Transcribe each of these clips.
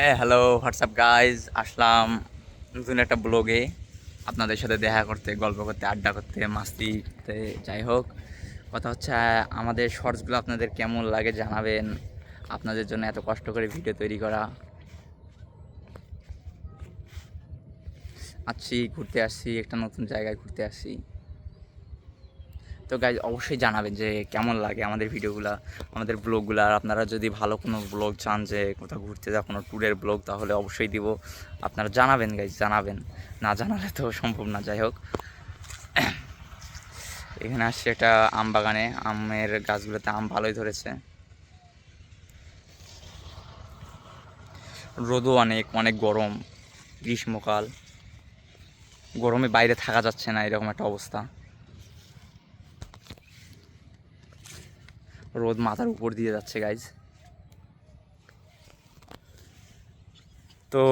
হ্যাঁ hello WhatsApp guys আসলাম নতুন একটা ব্লগে আপনাদের সাথে দেখা করতে, গল্প করতে, আড্ডা করতে, মাস্তি করতে যাই হোক। কথা হচ্ছে, আমাদের শর্টসগুলো আপনাদের কেমন লাগে জানাবেন। আপনাদের জন্য এত কষ্ট করে ভিডিও তৈরি করা। আসছি ঘুরতে আসছি, একটা নতুন জায়গায় ঘুরতে আসছি। তো গাইজ অবশ্যই জানাবেন যে কেমন লাগে আমাদের ভিডিওগুলো, আমাদের ব্লগগুলো। আর আপনারা যদি ভালো কোনো ব্লগ চান যে কোথাও ঘুরতে যাওয়া কোনো ট্যুরের ব্লগ, তাহলে অবশ্যই দিব। আপনারা জানাবেন গাইজ জানাবেন। না জানালে তো সম্ভব না, যাই হোক। এখানে আসছে একটা আম বাগানে। আমের গাছগুলোতে আম ভালোই ধরেছে। রোদও অনেক অনেক গরম, গ্রীষ্মকাল। গরমে বাইরে থাকা যাচ্ছে না, এরকম একটা অবস্থা। রোদ মাথার উপর দিয়ে যাচ্ছে গাইজ তো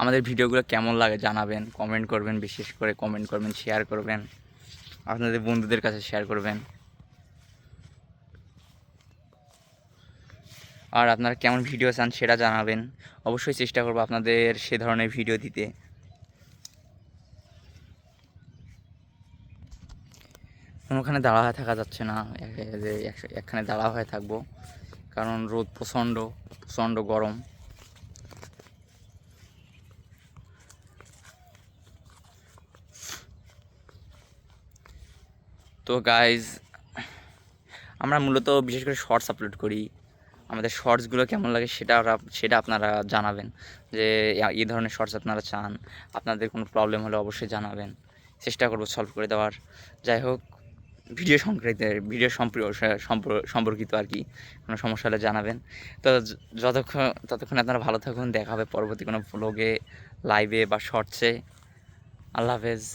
আমাদের ভিডিওগুলো কেমন লাগে জানাবেন কমেন্ট করবেন, বিশেষ করে কমেন্ট করবেন শেয়ার করবেন, আপনাদের বন্ধুদের কাছে শেয়ার করবেন। আর আপনারা কেমন ভিডিও চান সেটা জানাবেন। অবশ্যই চেষ্টা করব আপনাদের সে ধরনের ভিডিও দিতে। কোনোখানে দাঁড়া হয়ে থাকা যাচ্ছে না। যে এক- একখানে দাঁড়া হয়ে থাকব। কারণ রোদ প্রচণ্ড প্রচণ্ড গরম। তো গাইজ আমরা মূলত বিশেষ করে শর্টস আপলোড করি। আমাদের শর্টসগুলো কেমন লাগে সেটা সেটা আপনারা জানাবেন। যে এই ধরনের শর্টস আপনারা চান। আপনাদের কোনো প্রবলেম হলে অবশ্যই জানাবেন। চেষ্টা করব সলভ করে দেওয়ার। যাই হোক ভিডিও সংক্রান্ত ভিডিও সম্প্র সম্পর- সম্পর্কিত আর কি কোনো সমস্যা হলে জানাবেন। তো যতক্ষণ, ততক্ষণ আপনারা ভালো থাকুন, দেখা হবে পরবর্তী কোনো ব্লগে লাইভে বা শর্টসে আল্লাহ হাফেজ।